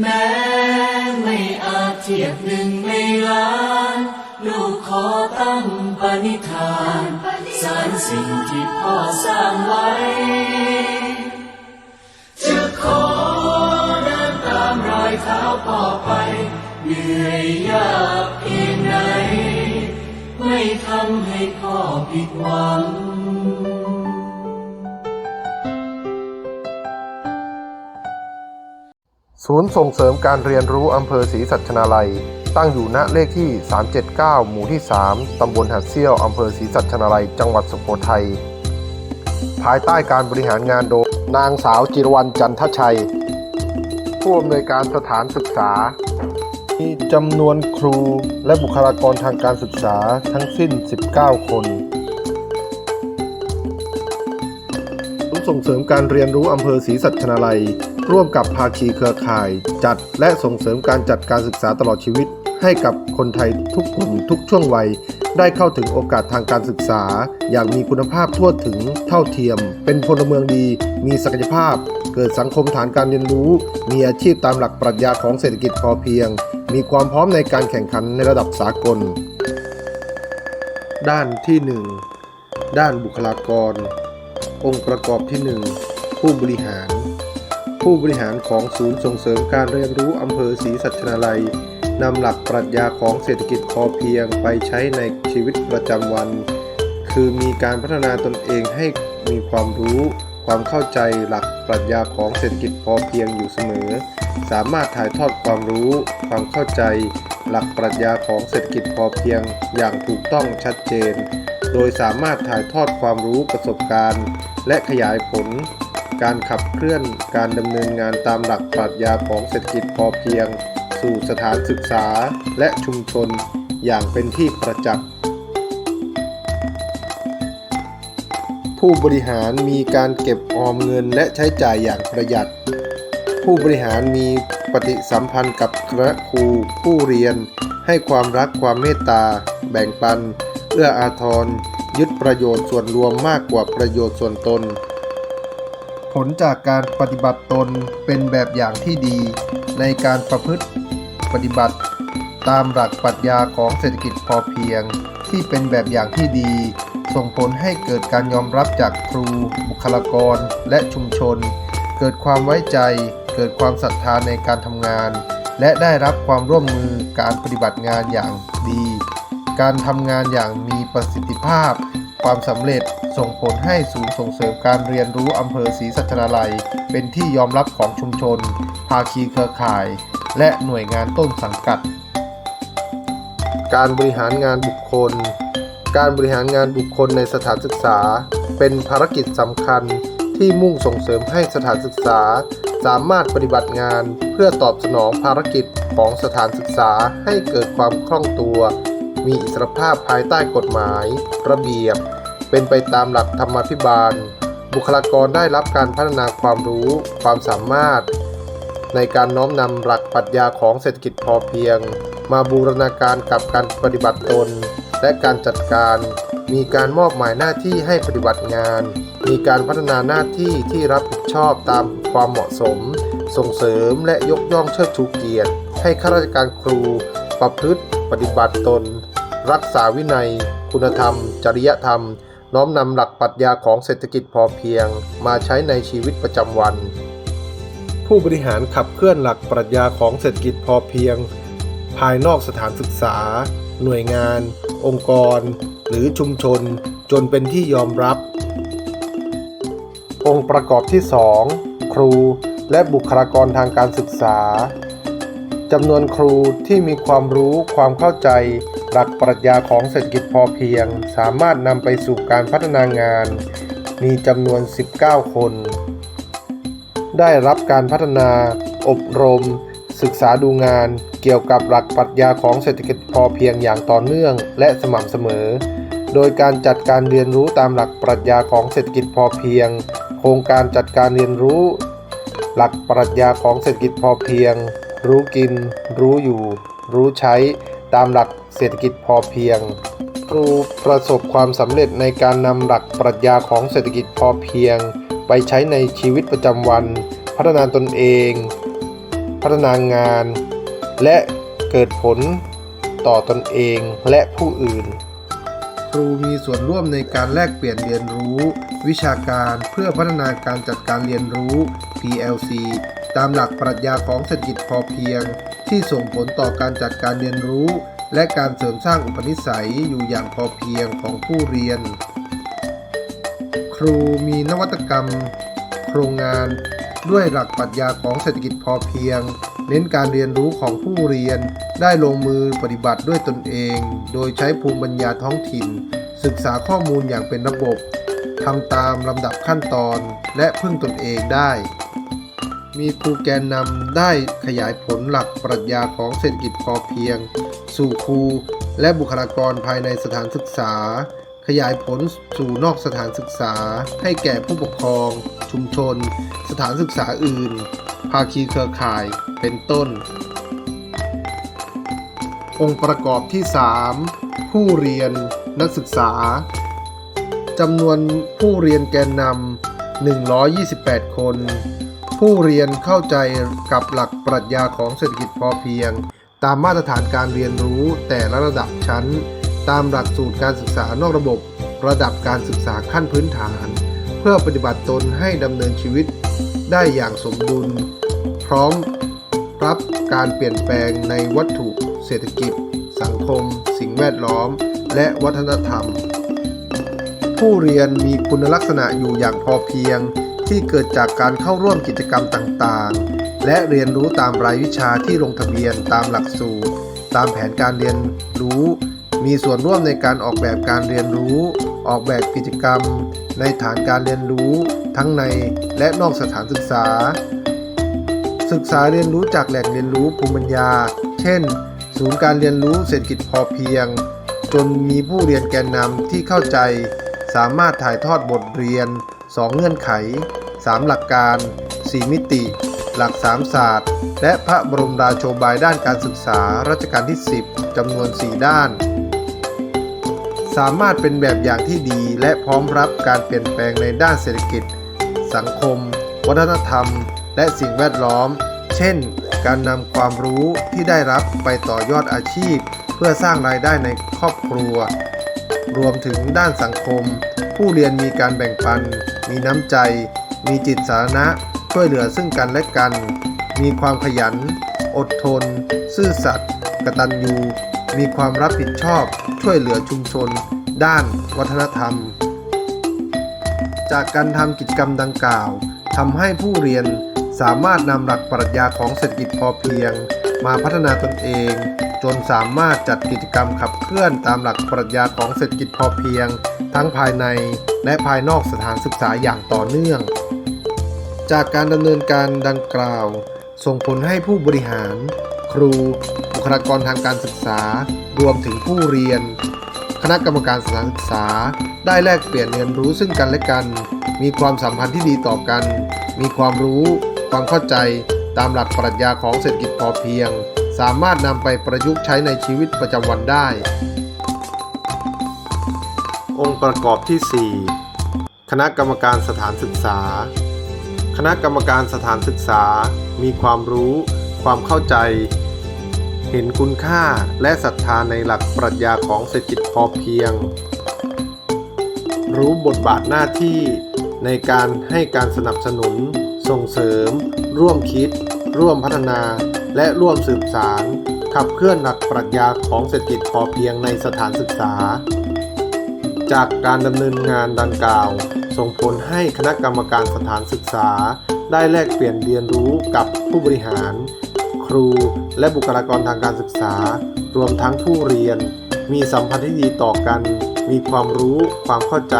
แม้ไม่อาจเทียบหนึ่งในล้าน ลูกขอตั้งปณิธานสารสิ่งที่พ่อสร้างไว้ จะขอเดินตามรอยเท้าพ่อไป เหนื่อยยากเพียงไหน ไม่ทำให้พ่อผิดหวัง ศูนย์ส่งเสริมการเรียนรู้อำเภอศรีสัชนาลัย ตั้งอยู่ณเลขที่ 379 หมู่ที่ 3 ตำบลหัดเซี่ยว อำเภอศรีสัชนาลัย จังหวัดสุโขทัย ภายใต้การบริหารงานโดยนางสาวจิรวรรณจันทชัย ผู้อำนวยการสถานศึกษา มีจำนวนครูและบุคลากรทางการศึกษาทั้งสิ้น 19 คนศูนย์ส่งเสริมการเรียนรู้อำเภอศรีสัชนาลัย ร่วมกับภาคีเครือข่าย จัดและส่งเสริมการจัดการศึกษาตลอดชีวิต ให้กับคนไทยทุกกลุ่มทุกช่วงวัย ได้เข้าถึงโอกาสทางการศึกษา อย่างมีคุณภาพทั่วถึงเท่าเทียม เป็นพลเมืองดี มีศักยภาพ เกิดสังคมฐานการเรียนรู้ มีอาชีพตามหลักปรัชญาของเศรษฐกิจพอเพียง มีความพร้อมในการแข่งขันในระดับสากล ด้านที่ 1 ด้านบุคลากร องค์ประกอบที่ 1 ผู้บริหาร ผู้บริหารของศูนย์ส่งเสริมการเรียนรู้อำเภอศรีสัชนาลัยนำหลักปรัชญาของเศรษฐกิจพอเพียงไปใช้ในชีวิตประจำวัน คือมีการพัฒนาตนเองให้มีความรู้ความเข้าใจหลักปรัชญาของเศรษฐกิจพอเพียงอยู่เสมอ สามารถถ่ายทอดความรู้ ความเข้าใจ หลักปรัชญาของเศรษฐกิจพอเพียงอย่างถูกต้องชัดเจน โดยสามารถถ่ายทอดความรู้ประสบการณ์ และขยายผล การขับเคลื่อนการดำเนินงานตามหลักปรัชญาของเศรษฐกิจพอเพียง สู่สถานศึกษาและชุมชนอย่างเป็นที่ประจักษ์ผู้บริหารมีการเก็บออมเงินและใช้จ่ายอย่างประหยัด ผู้บริหารมีปฏิสัมพันธ์กับคณะครูผู้เรียน ให้ความรักความเมตตา แบ่งปัน เอื้ออาทร ยึดประโยชน์ส่วนรวมมากกว่าประโยชน์ส่วนตน ผลจากการปฏิบัติตนเป็นแบบอย่างที่ดีในการประพฤติปฏิบัติ ตามหลักปรัชญาของเศรษฐกิจพอเพียง ที่เป็นแบบอย่างที่ดี ส่งผลให้เกิดการยอมรับจากครู บุคลากร และชุมชน เกิดความไว้ใจ เกิดความศรัทธาในการทำงาน และได้รับความร่วมมือการปฏิบัติงานอย่างดี การทำงานอย่างมีประสิทธิภาพ ความสำเร็จส่งผลให้ศูนย์ส่งเสริมการเรียนรู้อำเภอศรีสัชนาลัย เป็นที่ยอมรับของชุมชน ภาคีเครือข่าย และหน่วยงานต้นสังกัด การบริหารงานบุคคล การบริหารงานบุคคลในสถานศึกษา เป็นภารกิจสำคัญที่มุ่งส่งเสริมให้สถานศึกษา สามารถปฏิบัติงานเพื่อตอบสนองภารกิจของสถานศึกษาให้เกิดความคล่องตัว มีอิสรภาพภายใต้กฎหมาย ระเบียบ เป็นไปตามหลักธรรมาภิบาล บุคลากรได้รับการพัฒนาความรู้ ความสามารถ ในการน้อมนำหลักปรัชญาของเศรษฐกิจพอเพียง มาบูรณาการกับการปฏิบัติตน และการจัดการ มีการมอบหมายหน้าที่ให้ปฏิบัติงาน มีการพัฒนาหน้าที่ที่รับผิดชอบตามความเหมาะสม ส่งเสริมและยกย่องเชิดชูเกียรติ ให้ข้าราชการครูประพฤติปฏิบัติตน รักษาวินัย คุณธรรม จริยธรรม น้อมนำหลักปรัชญาของเศรษฐกิจพอเพียง มาใช้ในชีวิตประจำวัน ผู้บริหารขับเคลื่อนหลักปรัชญาของเศรษฐกิจพอเพียง ภายนอกสถานศึกษา หน่วยงาน องค์กร หรือชุมชน จนเป็นที่ยอมรับ องค์ประกอบที่ 2 ครูและบุคลากรทางการศึกษาจำนวนครูที่มีความรู้ความเข้าใจ หลักปรัชญาของเศรษฐกิจพอเพียง สามารถนำไปสู่การพัฒนางาน มีจำนวน 19 คน ได้รับการพัฒนา อบรม ศึกษาดูงาน เกี่ยวกับหลักปรัชญาของเศรษฐกิจพอเพียงอย่างต่อเนื่อง และสม่ำเสมอ โดยการจัดการเรียนรู้ตามหลักปรัชญาของเศรษฐกิจพอเพียง โครงการจัดการเรียนรู้ หลักปรัชญาของเศรษฐกิจพอเพียง รู้กิน รู้อยู่ รู้ใช้ ตามหลักเศรษฐกิจพอเพียง ครูประสบความสำเร็จในการนำหลักปรัชญาของเศรษฐกิจพอเพียง ไปใช้ในชีวิตประจำวัน พัฒนาตนเอง พัฒนางาน และเกิดผลต่อตนเองและผู้อื่น ครูมีส่วนร่วมในการแลกเปลี่ยนเรียนรู้ วิชาการเพื่อพัฒนาการจัดการเรียนรู้ PLC ตามหลักปรัชญาของเศรษฐกิจพอเพียง ที่ส่งผลต่อการจัดการเรียนรู้ และการเสริมสร้างอุปนิสัยอยู่อย่างพอเพียงของผู้เรียน ครูมีนวัตกรรม โครงงาน ด้วยหลักปรัชญาของเศรษฐกิจพอเพียง เน้นการเรียนรู้ของผู้เรียน ได้ลงมือปฏิบัติด้วยตนเอง โดยใช้ภูมิปัญญาท้องถิ่น ศึกษาข้อมูลอย่างเป็นระบบทำตามลำดับขั้นตอนและพึ่งตนเองได้ มีครูแกนนำได้ขยายผลหลักปรัชญาของเศรษฐกิจพอเพียง สู่ครูและบุคลากรภายในสถานศึกษา ขยายผลสู่นอกสถานศึกษา ให้แก่ผู้ปกครอง ชุมชน สถานศึกษาอื่น ภาคีเครือข่ายเป็นต้น องค์ประกอบที่ 3 ผู้เรียนนักศึกษาจำนวนผู้เรียนแกนนำ128 คน ผู้เรียนเข้าใจกับหลักปรัชญาของเศรษฐกิจพอเพียง ตามมาตรฐานการเรียนรู้แต่ละระดับชั้น ตามหลักสูตรการศึกษานอกระบบ ระดับการศึกษาขั้นพื้นฐาน เพื่อปฏิบัติตนให้ดำเนินชีวิต ได้อย่างสมดุล พร้อมรับการเปลี่ยนแปลงในวัตถุเศรษฐกิจ สังคม สิ่งแวดล้อม และวัฒนธรรม ผู้เรียนมีคุณลักษณะอยู่อย่างพอเพียง ที่เกิดจากการเข้าร่วมกิจกรรมต่างๆ และเรียนรู้ตามรายวิชาที่ลงทะเบียนตามหลักสูตร ตามแผนการเรียนรู้ มีส่วนร่วมในการออกแบบการเรียนรู้ ออกแบบกิจกรรม ในฐานการเรียนรู้ ทั้งในและนอกสถานศึกษา ศึกษาเรียนรู้จากแหล่งเรียนรู้ภูมิปัญญา เช่น ศูนย์การเรียนรู้เศรษฐกิจพอเพียง จนมีผู้เรียนแกนนำที่เข้าใจ สามารถถ่ายทอดบทเรียน 2 เงื่อนไข 3 หลักการ 4 มิติ หลัก3ศาสตร์ และพระบรมราโชบายด้านการศึกษารัชกาลที่ 10 จำนวน 4 ด้าน สามารถเป็นแบบอย่างที่ดีและพร้อมรับการเปลี่ยนแปลงในด้านเศรษฐกิจ สังคม วัฒนธรรม และสิ่งแวดล้อม เช่น การนำความรู้ที่ได้รับไปต่อยอดอาชีพ เพื่อสร้างรายได้ในครอบครัว รวมถึงด้านสังคม ผู้เรียนมีการแบ่งปัน มีน้ำใจ มีจิตสาธารณะ ช่วยเหลือซึ่งกันและกัน มีความขยัน อดทน ซื่อสัตย์กตัญญู มีความรับผิดชอบ ช่วยเหลือชุมชน ด้านวัฒนธรรม จากการทำกิจกรรมดังกล่าวทำให้ผู้เรียนสามารถนำหลักปรัชญาของเศรษฐกิจพอเพียง มาพัฒนาตนเอง จนสามารถจัดกิจกรรมขับเคลื่อนตามหลักปรัชญาของเศรษฐกิจพอเพียง ทั้งภายใน และภายนอกสถานศึกษาอย่างต่อเนื่อง จากการดำเนินการดังกล่าว ส่งผลให้ผู้บริหาร ครู บุคลากรทางการศึกษา รวมถึงผู้เรียน คณะกรรมการสถานศึกษา ได้แลกเปลี่ยนเรียนรู้ซึ่งกันและกัน มีความสัมพันธ์ที่ดีต่อกัน มีความรู้ ความเข้าใจตามหลักปรัชญาของเศรษฐกิจพอเพียง สามารถนำไปประยุกต์ใช้ในชีวิตประจำวันได้ องค์ประกอบที่ 4 คณะกรรมการสถานศึกษา คณะกรรมการสถานศึกษา มีความรู้ ความเข้าใจ เห็นคุณค่าและศรัทธาในหลักปรัชญาของเศรษฐกิจพอเพียง รู้บทบาทหน้าที่ในการให้การสนับสนุน ส่งเสริม ร่วมคิด ร่วมพัฒนา และร่วมสืบสารขับเคลื่อนหลักปรัชญาของเศรษฐกิจพอเพียงในสถานศึกษา จากการดำเนินงานดังกล่าว ส่งผลให้คณะกรรมการสถานศึกษา ได้แลกเปลี่ยนเรียนรู้กับผู้บริหาร ครูและบุคลากรทางการศึกษา รวมทั้งผู้เรียน มีสัมพันธ์ที่ดีต่อกัน มีความรู้ความเข้าใจ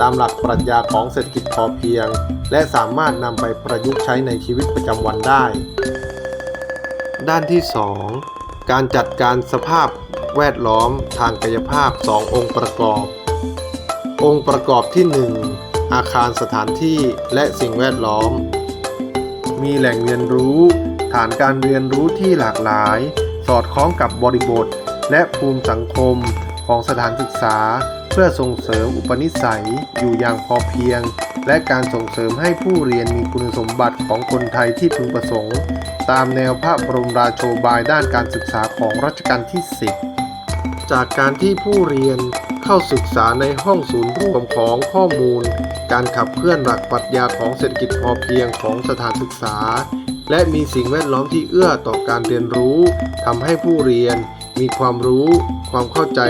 ตามหลักปรัชญาของเศรษฐกิจพอเพียง และสามารถนำไปประยุกต์ใช้ในชีวิตประจำวันได้ ด้านที่ 2 การจัดการสภาพแวดล้อมทางกายภาพ 2 องค์ประกอบ องค์ประกอบที่ 1 อาคารสถานที่และสิ่งแวดล้อม มีแหล่งเรียนรู้ ฐานการเรียนรู้ที่หลากหลาย สอดคล้องกับบริบท และภูมิสังคมของสถานศึกษา เพื่อส่งเสริมอุปนิสัยอยู่อย่างพอเพียง และการส่งเสริมให้ผู้เรียนมีคุณสมบัติของคนไทยที่พึงประสงค์ ตามแนวพระบรมราโชบายด้านการศึกษาของรัชกาลที่ 10 จากการที่ผู้เรียน เข้าศึกษาในห้องศูนย์รวมของข้อมูล การขับเคลื่อนหลักปรัชญาของเศรษฐกิจพอเพียงของสถานศึกษา และมีสิ่งแวดล้อมที่เอื้อต่อการเรียนรู้ทำให้ผู้เรียน มีความรู้ ความเข้าใจ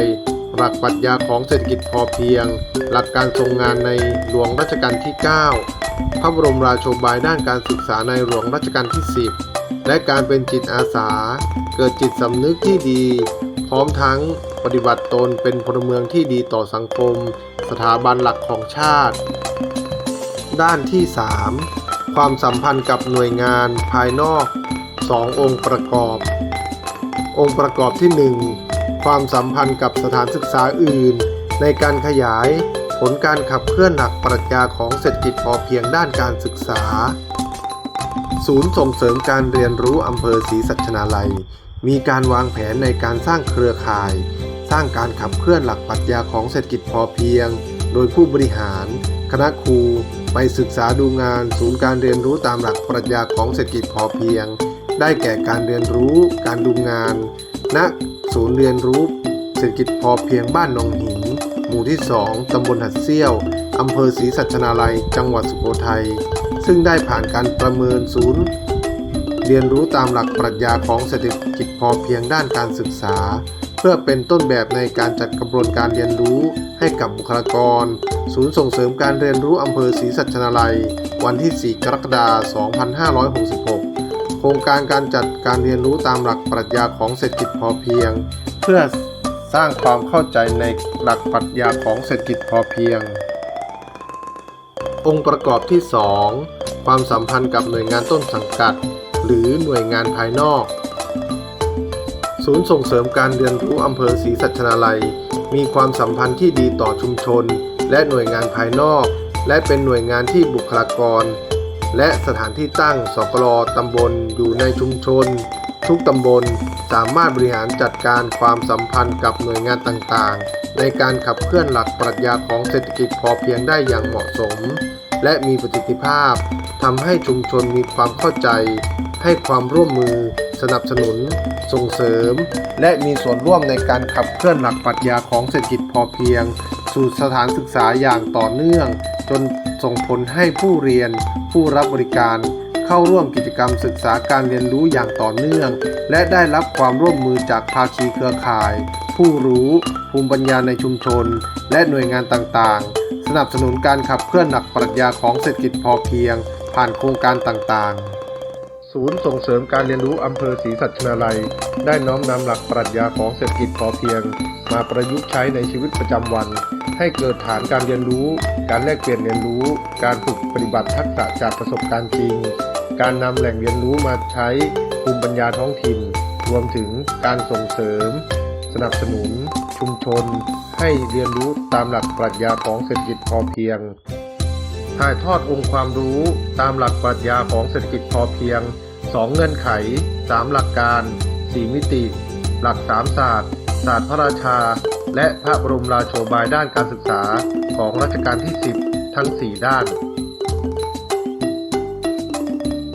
หลักปรัชญาของเศรษฐกิจพอเพียง หลักการทรงงานในหลวงรัชกาลที่ 9 พระบรมราโชบายด้านการศึกษาในหลวงรัชกาลที่ 10 และการเป็นจิตอาสา เกิดจิตสำนึกที่ดี พร้อมทั้ง ปฏิบัติตนเป็นพลเมืองที่ดีต่อสังคม สถาบันหลักของชาติ ด้านที่ 3 ความสัมพันธ์กับหน่วยงานภายนอก 2 องค์ประกอบ องค์ประกอบที่ 1 ความสัมพันธ์กับสถานศึกษาอื่น ในการขยายผลการขับเคลื่อนหลักปรัชญาของเศรษฐกิจพอเพียงด้านการศึกษา ศูนย์ส่งเสริมการเรียนรู้อำเภอศรีสัชนาลัย มีการวางแผนในการสร้างเครือข่าย สร้างการขับเคลื่อนหลักปรัชญาของเศรษฐกิจพอเพียง โดยผู้บริหาร คณะครู ไปศึกษาดูงาน ศูนย์การเรียนรู้ตามหลักปรัชญาของเศรษฐกิจพอเพียง ได้แก่การเรียนรู้ การดูงาน ณ ศูนย์เรียนรู้ เศรษฐกิจพอเพียงบ้านหนองหิน หมู่ที่ 2 ตำบลหัดเซี่ยว อำเภอศรีสัชนาลัย จังหวัดสุโขทัย ซึ่งได้ผ่านการประเมินศูนย์เรียนรู้ตามหลักปรัชญาของเศรษฐกิจพอเพียงด้านการศึกษา พื่อเป็นต้นแบบในการจัดกระบวนการเรียนรู้ให้กับบุคลากร ศูนย์ส่งเสริมการเรียนรู้อำเภอศรีสัชนาลัย วันที่ 4 กรกฎาคม 2566 โครงการการจัดการเรียนรู้ตามหลักปรัชญาของเศรษฐกิจพอเพียง เพื่อสร้างความเข้าใจในหลักปรัชญาของเศรษฐกิจพอเพียง องค์ประกอบที่ 2 ความสัมพันธ์กับหน่วยงานต้นสังกัด หรือหน่วยงานภายนอก ศูนย์ส่งเสริมการเรียนรู้อำเภอศรีสัชนาลัย มีความสัมพันธ์ที่ดีต่อชุมชน และหน่วยงานภายนอก และเป็นหน่วยงานที่บุคลากร และสถานที่ตั้งสกลตำบลอยู่ในชุมชน ทุกตำบลสามารถบริหารจัดการความสัมพันธ์กับหน่วยงานต่างๆ ในการขับเคลื่อนหลักปรัชญาของเศรษฐกิจพอเพียงได้อย่างเหมาะสม และมีประสิทธิภาพทำให้ชุมชนมีความเข้าใจ ให้ความร่วมมือ สนับสนุน ส่งเสริม และมีส่วนร่วมในการขับเคลื่อนหลักปรัชญาของเศรษฐกิจพอเพียง สู่สถานศึกษาอย่างต่อเนื่อง จนส่งผลให้ผู้เรียน ผู้รับบริการเข้าร่วมกิจกรรมศึกษาการเรียนรู้อย่างต่อเนื่อง และได้รับความร่วมมือจากภาคีเครือข่าย ผู้รู้ ภูมิปัญญาในชุมชน และหน่วยงานต่างๆ สนับสนุนการขับเคลื่อนหลักปรัชญาของเศรษฐกิจพอเพียง ผ่านโครงการต่างๆ ศูนย์ส่งเสริมการเรียนรู้อำเภอศรีสัชนาลัย ได้น้อมนำหลักปรัชญาของเศรษฐกิจพอเพียง มาประยุกต์ใช้ในชีวิตประจำวัน ให้เกิดฐานการเรียนรู้ การแลกเปลี่ยนเรียนรู้ การฝึกปฏิบัติทักษะจากประสบการณ์จริง การนำแหล่งเรียนรู้มาใช้ภูมิปัญญาท้องถิ่น รวมถึงการส่งเสริม สนับสนุน ชุมชน ให้เรียนรู้ตามหลักปรัชญาของเศรษฐกิจพอเพียง ถ่ายทอดองค์ความรู้ตามหลักปรัชญาของเศรษฐกิจพอเพียง 2 เงื่อนไข 3 หลักการ 4 มิติ หลักสามศาสตร์ ศาสตร์พระราชา และพระบรมราโชบายด้านการศึกษาของรัชกาลที่ 10 ทั้ง 4 ด้าน